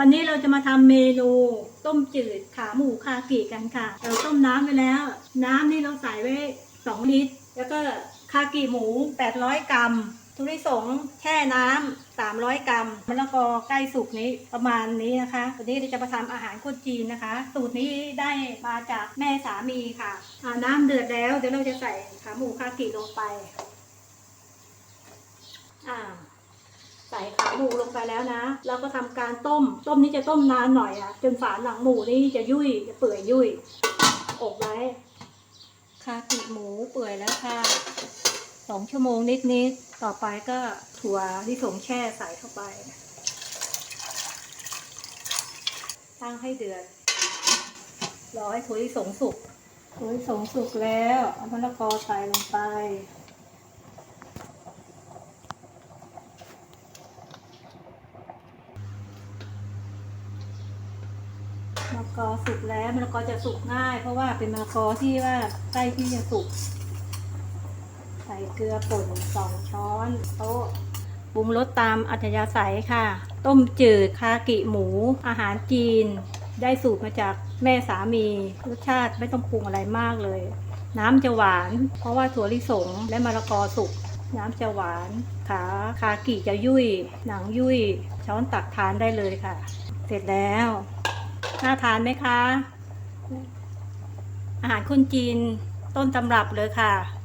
วันนี้เราจะมาทำเมนูต้มจืดขาหมูคากิกันค่ะ เราต้มน้ำไปแล้ว น้ำนี่เราใส่ไว้ 2 ลิตร แล้วก็คากิหมู 800 กรัม ทุเริสงแช่น้ำ300 กรัมมะละกอใกล้สุกนี้ประมาณนี้นะคะ วันนี้เราจะมาทำอาหารคนจีนนะคะ สูตรนี้ได้มาจากแม่สามีค่ะน้ำเดือดแล้วเดี๋ยวเราจะใส่ขาหมูคากิลงไป อ่า ใส่ขา หมูลงไปแล้วนะแล้วก็ทำการต้ม ต้มนี้จะต้มนานหน่อยอะจนฝาหนังหมูนี่จะยุ่ยจะเปื่อยยุ่ยอบไว้คากิหมูเปื่อยแล้วค่ะสองชั่วโมงนิดๆต่อไปก็ถั่วที่สงแช่ใส่เข้าไป ตั้งให้เดือดรอให้ถั่วที่สงสุกถั่วที่สงสุกแล้วเอามะละกอใส่ลงไป มะละกอสุกแล้วมะละกอจะสุกง่าย เพราะว่าเป็นมะละกอที่ว่าใกล้ที่จะสุก ใส่เกลือป่นสองช้อนโต๊ะปรุงรสตามอัธยาศัยค่ะ ต้มจืดคากิหมู อาหารจีน ได้สูตรมาจากแม่สามี รสชาติไม่ต้องปรุงอะไรมากเลย น้ำจะหวาน เพราะว่าถั่วลิสงและมะละกอสุก น้ำจะหวาน ขาคากิจะยุ่ย หนังยุ่ย ช้อนตักทานได้เลยค่ะ เสร็จแล้ว น่าทานไหมคะ อาหารคนจีนต้นตำรับเลยค่ะ